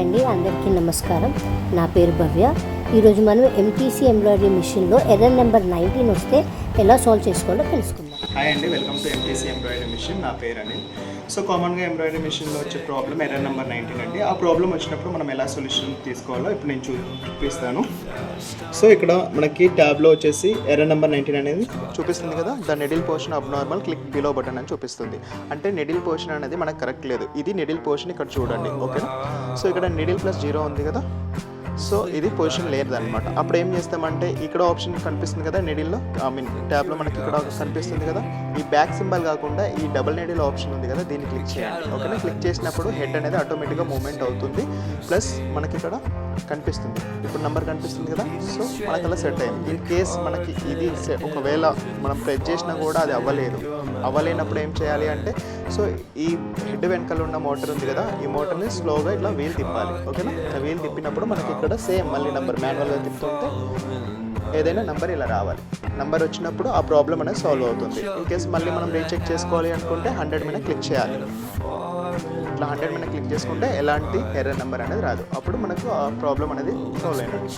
Hi అండి అందరికీ నమస్కారం. నా పేరు భవ్య. ఈరోజు మనం ఎంటీసీ ఎంబ్రాయిడరీ మిషన్లో ఎర్రర్ నెంబర్ నైన్టీన్ వస్తే ఎలా సాల్వ్ చేసుకోవాలో తెలుసుకుందాం. హాయ్ అండి welcome to MTC embroidery machine నా పేరు అనిల్. సో కామన్గా ఎంబ్రాయిడరీ మిషన్లో వచ్చే ప్రాబ్లం ఎర్రర్ నెంబర్ నైన్టీన్ అండి. ఆ ప్రాబ్లం వచ్చినప్పుడు మనం ఎలా సొల్యూషన్ తీసుకోవాలో ఇప్పుడు నేను చూ చూపిస్తాను. సో ఇక్కడ మనకి ట్యాబ్లో వచ్చేసి ఎర్రర్ నెంబర్ నైన్టీన్ అనేది చూపిస్తుంది కదా? The needle portion abnormal click below button అని చూపిస్తుంది. అంటే నెడిల్ పోర్షన్ అనేది మనకు కరెక్ట్ లేదు. ఇది నెడిల్ పోర్షన్ ఇక్కడ చూడండి. ఓకేనా సో ఇక్కడ నెడిల్ ప్లస్ జీరో ఉంది కదా? సో ఇది పొజిషన్ లేదనమాట అప్పుడు ఏం చేస్తామంటే ఇక్కడ ఆప్షన్ కనిపిస్తుంది కదా నెడిల్లో ఐ మీన్ ట్యాబ్లో మనకి ఇక్కడ కనిపిస్తుంది కదా. ఈ బ్యాక్ సింబల్ కాకుండా ఈ డబుల్ నెడిల్ ఆప్షన్ ఉంది కదా దీన్ని క్లిక్ చేయండి ఓకేనా? క్లిక్ చేసినప్పుడు హెడ్ అనేది ఆటోమేటిక్గా మూమెంట్ అవుతుంది. ప్లస్ మనకి ఇక్కడ కనిపిస్తుంది. ఇప్పుడు నెంబర్ కనిపిస్తుంది కదా. సో మనకి అలా సెట్ అయింది. ఇన్ కేస్ మనకి ఇది ఒకవేళ మనం ప్రెస్ చేసినా కూడా అది అవ్వలేదు. అవ్వలేనప్పుడు ఏం చేయాలి అంటే సో ఈ హెడ్ వెనకాల ఉన్న మోటార్ ఉంది కదా ఈ మోటార్ని స్లోగా ఇట్లా వీల్ తిప్పాలి. ఓకేనా? ఆ వీల్ తిప్పినప్పుడు మనకి ఇక్కడ సేమ్. మళ్ళీ నెంబర్ మాన్యువల్గా తిప్పుతుంటే ఏదైనా నెంబర్ ఇలా రావాలి. నెంబర్ వచ్చినప్పుడు ఆ ప్రాబ్లం అనేది సాల్వ్ అవుతుంది. ఇన్ కేసు మళ్ళీ మనం రీచెక్ చేసుకోవాలి అనుకుంటే హండ్రెడ్ మీద క్లిక్ చేయాలి. ఇట్లా హండ్రెడ్ మీద క్లిక్ చేసుకుంటే ఎలాంటి ఎర్రర్ నెంబర్ అనేది రాదు. అప్పుడు మనకు ఆ ప్రాబ్లం అనేది సాల్వ్ అయినట్టు.